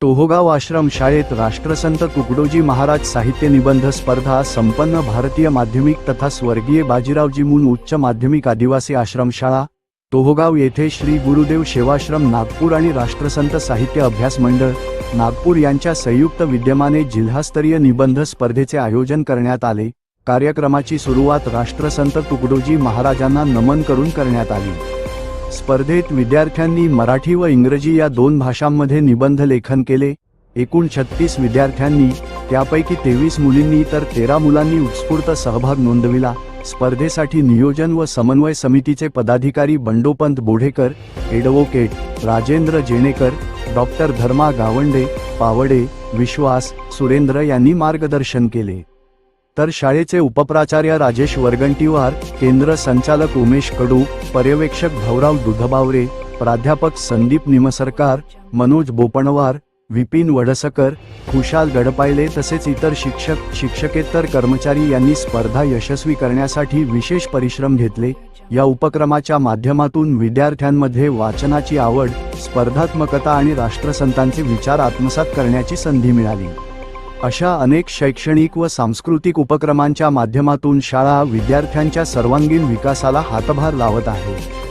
टोहोगाव आश्रम शाळेत राष्ट्रसंत तुकडोजी महाराज साहित्य निबंध स्पर्धा संपन्न भारतीय माध्यमिक तथा स्वर्गीय बाजीरावजी मुन उच्च माध्यमिक आदिवासी आश्रमशाळा टोहोगाव येथे श्री गुरुदेव सेवाश्रम नागपूर आणि राष्ट्रसंत साहित्य अभ्यास मंडळ नागपूर यांच्या संयुक्त विद्यमाने जिल्हास्तरीय निबंध स्पर्धेचे आयोजन करण्यात आले. कार्यक्रमाची सुरुवात राष्ट्रसंत तुकडोजी महाराजांना नमन करून करण्यात आली. स्पर्धेत विद्यार्थ्यांनी मराठी व इंग्रजी या दोन भाषांमध्ये निबंध लेखन केले. एकूण छत्तीस विद्यार्थ्यांनी त्यापैकी तेवीस मुलींनी तर तेरा मुलांनी उत्स्फूर्त सहभाग नोंदविला. स्पर्धेसाठी नियोजन व समन्वय समितीचे पदाधिकारी बंडोपंत बोढेकर ॲडव्होकेट राजेंद्र जेणेकर डॉक्टर धर्मा गावंडे पावडे विश्वास सुरेंद्र यांनी मार्गदर्शन केले. तर शाळेचे उपप्राचार्य राजेश वरगंटीवार केंद्र संचालक उमेश कडू पर्यवेक्षक भाऊराव दुधबावरे प्राध्यापक संदीप निमसरकार मनोज बोपणवार विपिन वडसकर खुशाल गडपायले तसेच इतर शिक्षक शिक्षकेतर कर्मचारी यांनी स्पर्धा यशस्वी करण्यासाठी विशेष परिश्रम घेतले. या उपक्रमाच्या माध्यमातून विद्यार्थ्यांमध्ये वाचनाची आवड स्पर्धात्मकता आणि राष्ट्रसंतांचे विचार आत्मसात करण्याची संधी मिळाली. अशा अनेक शैक्षणिक व सांस्कृतिक उपक्रमांच्या माध्यमातून शाळा विद्यार्थ्यांच्या सर्वांगीण विकासाला हातभार लावत आहे.